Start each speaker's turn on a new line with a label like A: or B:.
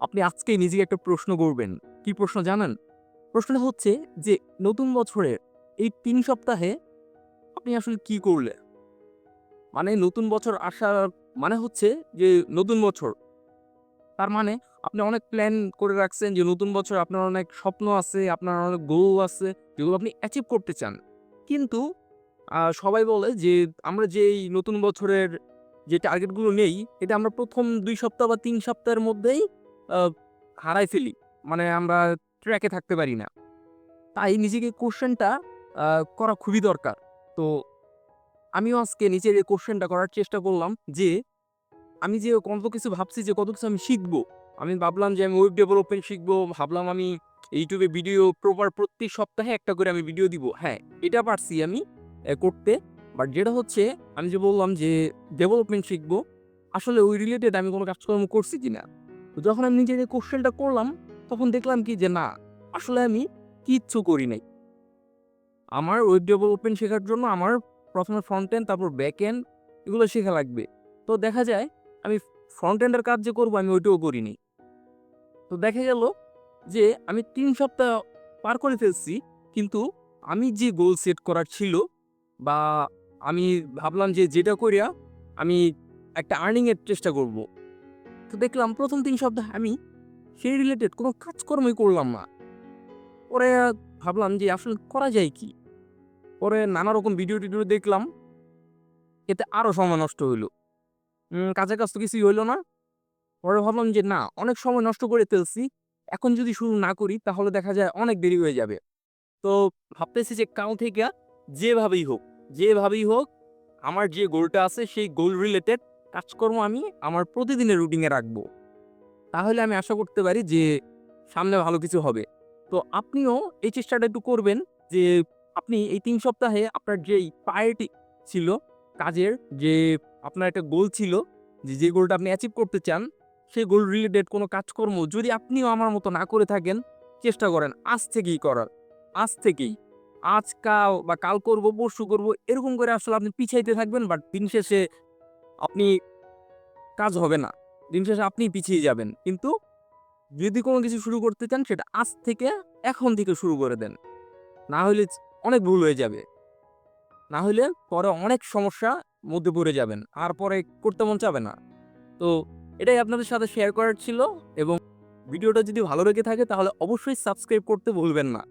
A: আপনি আজকেই নিজেকে একটা প্রশ্ন করবেন কি প্রশ্ন জানেন? প্রশ্নটা হচ্ছে যে, নতুন বছরের এই তিন সপ্তাহে আপনি আসলে কি করলে মানে নতুন বছর আসার মানে হচ্ছে যে, নতুন বছর। তার মানে আপনি অনেক প্ল্যান করে রাখছেন যে, নতুন বছর আপনার অনেক স্বপ্ন আছে, আপনার অনেক গোল আছে, যেগুলো আপনি অ্যাচিভ করতে চান। কিন্তু সবাই বলে যে, আমরা যে নতুন বছরের যে টার্গেটগুলো নেই, এটা আমরা প্রথম দুই সপ্তাহ বা তিন সপ্তাহের মধ্যেই হারাই ফেলি মানে আমরা ট্র্যাকে থাকতে পারি না। তাই নিজেকে কোশ্চেনটা করা খুবই দরকার। তো আমিও আজকে নিজের এই কোশ্চেনটা করার চেষ্টা করলাম যে, আমি যে কত কিছু ভাবছি, যে কত কিছু আমি শিখব। আমি ভাবলাম যে আমি ওয়েব ডেভেলপমেন্ট শিখব, ভাবলাম আমি ইউটিউবে ভিডিও প্রপার প্রতি সপ্তাহে একটা করে আমি ভিডিও দিব। হ্যাঁ এটা পারছি আমি করতে। বাট যেটা হচ্ছে, আমি যে বললাম যে ডেভেলপমেন্ট শিখব, আসলে ওই রিলেটেড আমি কোনো কাজকর্ম করছি কি না তো যখন আমি নিজের কোশ্চেনটা করলাম, তখন দেখলাম কি যে না, আসলে আমি কিচ্ছু করি নাই। আমার ওয়েব ডেভেলপমেন্ট শেখার জন্য আমার প্রথমে ফ্রন্ট এন্ড তারপর ব্যাক এন্ড এগুলো শেখা লাগবে। তো দেখা যায়, আমি ফ্রন্ট এন্ডের কাজ যে করব, আমি ওইটাও করিনি তো দেখা গেল যে আমি তিন সপ্তাহ পার করে ফেলছি, কিন্তু আমি যে গোল সেট করার ছিল বা আমি ভাবলাম যে যেটা করিয়া আমি একটা আর্নিংয়ের চেষ্টা করব তো দেখলাম প্রথম তিন সপ্তাহ আমি সেই রিলেটেড কোনো কাজকর্মই করলাম না। পরে ভাবলাম যে আসলে করা যায় কি? পরে নানা রকম ভিডিও টিডিও দেখলাম। এতে আরও সময় নষ্ট হইল। কাজের কাজ তো কিছুই হইল না। পরে ভাবলাম যে না, অনেক সময় নষ্ট করে ফেলছি। এখন যদি শুরু না করি, তাহলে দেখা যায় অনেক দেরি হয়ে যাবে। তো ভাবতেছি যে কাল থেকে যেভাবেই হোক যেভাবেই হোক, আমার যে গোলটা আছে, সেই গোল রিলেটেড কাজকর্ম আমি আমার প্রতিদিনের রুটিনে রাখব। তাহলে আমি আশা করতে পারি যে, সামনে ভালো কিছু হবে। তো আপনিও এই চেষ্টাটা একটু করবেন যে, আপনি এই তিন সপ্তাহে আপনার যেই প্রায়োরিটি ছিল, কাজের যে আপনার একটা গোল ছিল, যে যে গোলটা আপনি অ্যাচিভ করতে চান, সেই গোল রিলেটেড কোনো কাজকর্ম যদি আপনিও আমার মতো না করে থাকেন, চেষ্টা করেন আজ থেকেই করার। আজ থেকেই। আজ কাল বা কাল করব, পরশু করব, এরকম করে আসলে আপনি পিছাইতে থাকবেন বাট দিন শেষে আপনি কাজ হবে না। দিন শেষে আপনি পিছিয়ে যাবেন। কিন্তু যদি কোনো কিছু শুরু করতে চান, সেটা আজ থেকে এখন থেকে শুরু করে দেন। না হলে অনেক ভুল হয়ে যাবে। না হলে পরে অনেক সমস্যা মধ্যে পড়ে যাবেন। আর পরে করতে মন চাবে না। তো এটাই আপনাদের সাথে শেয়ার করার ছিল এবং ভিডিওটা যদি ভালো লেগে থাকে, তাহলে অবশ্যই সাবস্ক্রাইব করতে ভুলবেন না।